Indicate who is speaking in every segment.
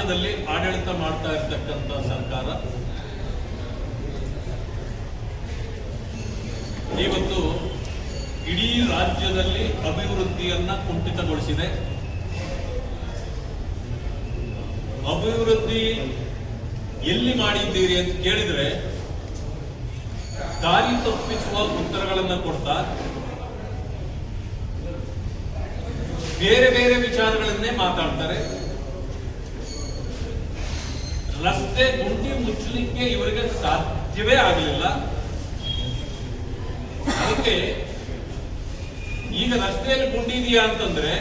Speaker 1: ರಾಜ್ಯದಲ್ಲಿ ಆಡಳಿತ ಮಾಡ್ತಾ ಸರ್ಕಾರ. ಇವತ್ತು ಇಡೀ ರಾಜ್ಯದಲ್ಲಿ ಅಭಿವೃದ್ಧಿಯನ್ನ ಕುಂಠಿತಗೊಳಿಸಿದೆ. ಅಭಿವೃದ್ಧಿ ಎಲ್ಲಿ ಮಾಡಿದ್ದೀರಿ ಅಂತ ಕೇಳಿದ್ರೆ, ದಾರಿ ತಪ್ಪಿಸುವ ಉತ್ತರಗಳನ್ನು ಕೊಡ್ತಾ, ಬೇರೆ ಬೇರೆ ವಿಚಾರಗಳನ್ನೇ ಮಾತಾಡ್ತಾರೆ. ರಸ್ತೆ ಗುಂಡಿ ಮುಚ್ಚಲಿಕ್ಕೆ ಇವರಿಗೆ ಸಾಧ್ಯವೇ ಆಗಲಿಲ್ಲ. ಅದಕ್ಕೆ ಈಗ ರಸ್ತೆಯಲ್ಲಿ ಗುಂಡಿ ಇದೆಯಾ ಅಂತಂದ್ರೆ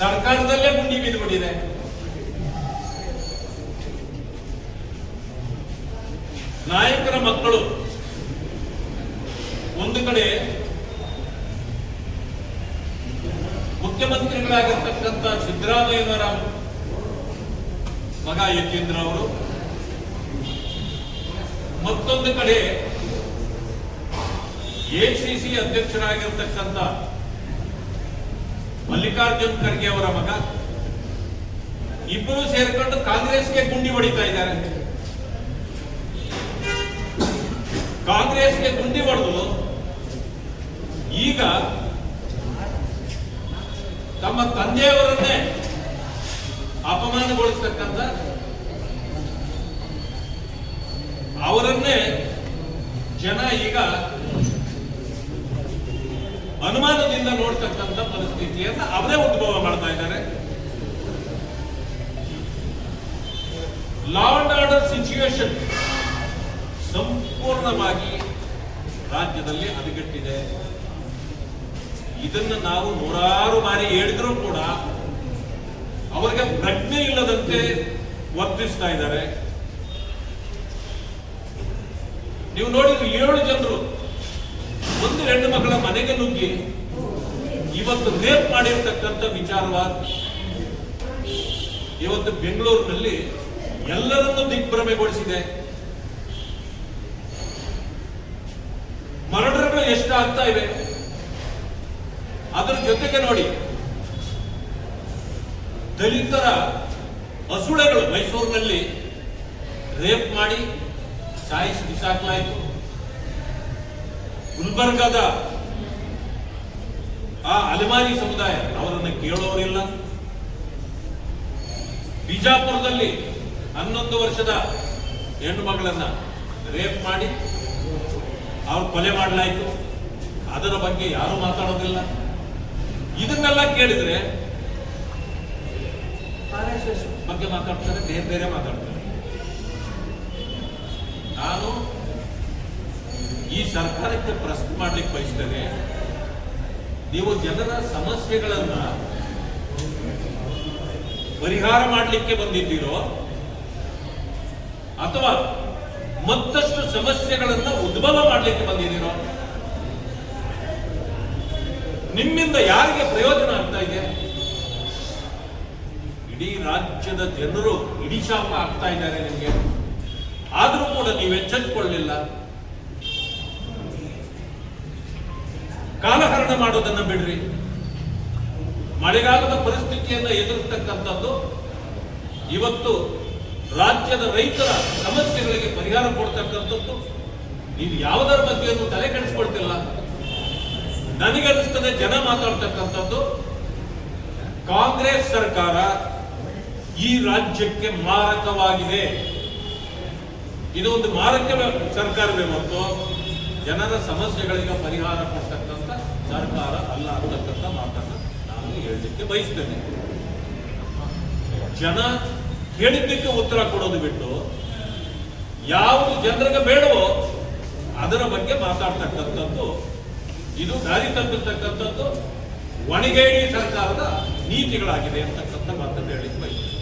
Speaker 1: ಸರ್ಕಾರದಲ್ಲೇ ಗುಂಡಿ ಬಿದ್ದುಬಿಟ್ಟಿದೆ ನಾಯಕರ ಮಕ್ಕಳು ಒಂದು ಕಡೆ ಮುಖ್ಯಮಂತ್ರಿಗಳಾಗಿರ್ತಕ್ಕಂಥ ಸಿದ್ದರಾಮಯ್ಯನವರ ಮಗ ಯತೀಂದ್ರ ಅವರು. ಮತ್ತೊಂದು ಕಡೆ ಎಸಿಸಿ ಅಧ್ಯಕ್ಷರಾಗಿರ್ತಕ್ಕಂಥ ಮಲ್ಲಿಕಾರ್ಜುನ್ ಖರ್ಗೆ ಅವರ ಮಗ. ಇಬ್ಬರು ಸೇರ್ಕೊಂಡು ಕಾಂಗ್ರೆಸ್ಗೆ ಗುಂಡಿ ಹೊಡಿತಾ ಇದ್ದಾರೆ. ಕಾಂಗ್ರೆಸ್ಗೆ ಗುಂಡಿ ಹೊಡೆದು ಈಗ ತಮ್ಮ ತಂದೆಯವರನ್ನೇ ಅಪಮಾನಗೊಳಿಸ್ತಕ್ಕಂಥ ಅವರನ್ನೇ ಜನ ಈಗ ಅನುಮಾನದಿಂದ ನೋಡ್ತಕ್ಕಂಥ ಪರಿಸ್ಥಿತಿಯನ್ನ ಅವರೇ ಉದ್ಭವ ಮಾಡ್ತಾ ಇದ್ದಾರೆ. ಲಾ ಅಂಡ್ ಆರ್ಡರ್ ಸಿಚುವೇಶನ್ ಸಂಪೂರ್ಣವಾಗಿ ರಾಜ್ಯದಲ್ಲಿ ಹದಗೆಟ್ಟಿದೆ. ಇದನ್ನು ನಾವು ನೂರಾರು ಬಾರಿ ಹೇಳಿದ್ರೂ ಕೂಡ ಅವರಿಗೆ ಪ್ರಜ್ಞೆ ಇಲ್ಲದಂತೆ ವರ್ತಿಸ್ತಾ ಇದ್ದಾರೆ. ನೀವು ನೋಡಿದ್ರೆ ಏಳು ಜನರು, ಒಂದು ಹೆಣ್ಣು ಮಕ್ಕಳ ಮನೆಗೆ ನುಗ್ಗಿ, ಇವತ್ತು ರೇಪ್ ಮಾಡಿರ್ತಕ್ಕಂಥ ವಿಚಾರವಾದ ಇವತ್ತು ಬೆಂಗಳೂರಿನಲ್ಲಿ ಎಲ್ಲರನ್ನೂ ದಿಗ್ಭ್ರಮೆಗೊಳಿಸಿದೆ. ಮರಡರ್ಗಳು ಎಷ್ಟಾಗ್ತಾ ಇವೆ? ಅದರ ಜೊತೆಗೆ ನೋಡಿ ದಲಿತರ ಹಸುಳೆಗಳು ಮೈಸೂರಿನಲ್ಲಿ ರೇಪ್ ಮಾಡಿ ಸಾಯಿಸಿ ಬಿಸಾಕಲಾಯಿತು. ಗುಲ್ಬರ್ಗದ ಆ ಅಲೆಮಾರಿ ಸಮುದಾಯ, ಅವರನ್ನು ಕೇಳೋರಿಲ್ಲ. ಬಿಜಾಪುರದಲ್ಲಿ ಹನ್ನೊಂದು ವರ್ಷದ ಹೆಣ್ಣು ಮಗಳನ್ನ ರೇಪ್ ಮಾಡಿ ಅವ್ರು ಕೊಲೆ ಮಾಡಲಾಯಿತು. ಅದರ ಬಗ್ಗೆ ಯಾರು ಮಾತಾಡೋದಿಲ್ಲ. ಇದನ್ನೆಲ್ಲ ಕೇಳಿದ್ರೆ ಆರ್ ಬಗ್ಗೆ ಮಾತಾಡ್ತಾರೆ, ಬೇರೆ ಬೇರೆ ಮಾತಾಡ್ತಾರೆ. ನಾನು ಈ ಸರ್ಕಾರಕ್ಕೆ ಪ್ರಶ್ನೆ ಮಾಡ್ಲಿಕ್ಕೆ ಬಯಸ್ತೇನೆ. ನೀವು ಜನರ ಸಮಸ್ಯೆಗಳನ್ನ ಪರಿಹಾರ ಮಾಡಲಿಕ್ಕೆ ಬಂದಿದ್ದೀರೋ, ಅಥವಾ ಮತ್ತಷ್ಟು ಸಮಸ್ಯೆಗಳನ್ನು ಉದ್ಭವ ಮಾಡಲಿಕ್ಕೆ ಬಂದಿದ್ದೀರೋ, ನಿಮ್ಮಿಂದ ಯಾರಿಗೆ ಪ್ರಯೋಜನ ರಾಜ್ಯದ ಜನರು ಹಿಡಿಶಾಪ ಶಾಪ ಆಗ್ತಾ ಇದ್ದಾರೆ ನಿಮಗೆ. ಆದರೂ ಕೂಡ ನೀವು ಎಚ್ಚೆತ್ತುಕೊಳ್ಳಲಿಲ್ಲ ಕಾಲಹರಣ ಮಾಡೋದನ್ನ ಬಿಡ್ರಿ. ಮಳೆಗಾಲದ ಪರಿಸ್ಥಿತಿಯನ್ನ ಎದುರಿಸ್ತಕ್ಕಂಥದ್ದು ಇವತ್ತು ರಾಜ್ಯದ ರೈತರ ಸಮಸ್ಯೆಗಳಿಗೆ ಪರಿಹಾರ ಕೊಡ್ತಕ್ಕಂಥದ್ದು. ನೀವು ಯಾವುದರ ಬಗ್ಗೆಯನ್ನು ತಲೆ ಕೆಡಿಸ್ಕೊಳ್ತಿಲ್ಲ. ನನಗನ್ನಿಸ್ತದೆ ಜನ ಮಾತಾಡ್ತಕ್ಕಂಥದ್ದು. ಕಾಂಗ್ರೆಸ್ ಸರ್ಕಾರ ಈ ರಾಜ್ಯಕ್ಕೆ ಮಾರಕವಾಗಿದೆ. ಇದು ಒಂದು ಮಾರಕ ಸರ್ಕಾರವೇ ಮತ್ತು ಜನರ ಸಮಸ್ಯೆಗಳಿಗೆ ಪರಿಹಾರ ಕೊಡ್ತಕ್ಕಂಥ ಸರ್ಕಾರ ಅಲ್ಲ ಅಂತಕ್ಕಂಥ ಮಾತನ್ನು ನಾನು ಹೇಳಲಿಕ್ಕೆ ಬಯಸ್ತೇನೆ. ಜನ ಹೇಳಿದ್ದಕ್ಕೆ ಉತ್ತರ ಕೊಡೋದು ಬಿಟ್ಟು ಯಾವುದು ಜನರಿಗೆ ಬೇಡವೋ ಅದರ ಬಗ್ಗೆ ಮಾತಾಡ್ತಕ್ಕಂಥದ್ದು, ಇದು ದಾರಿ ತಪ್ಪಿರ್ತಕ್ಕಂಥದ್ದು ಒಣಗೇಡಿ ಸರ್ಕಾರದ ನೀತಿಗಳಾಗಿದೆ ಅಂತಕ್ಕಂಥ ಮಾತನ್ನು ಹೇಳಿಕ್ಕೆ ಬಯಸ್ತೇನೆ.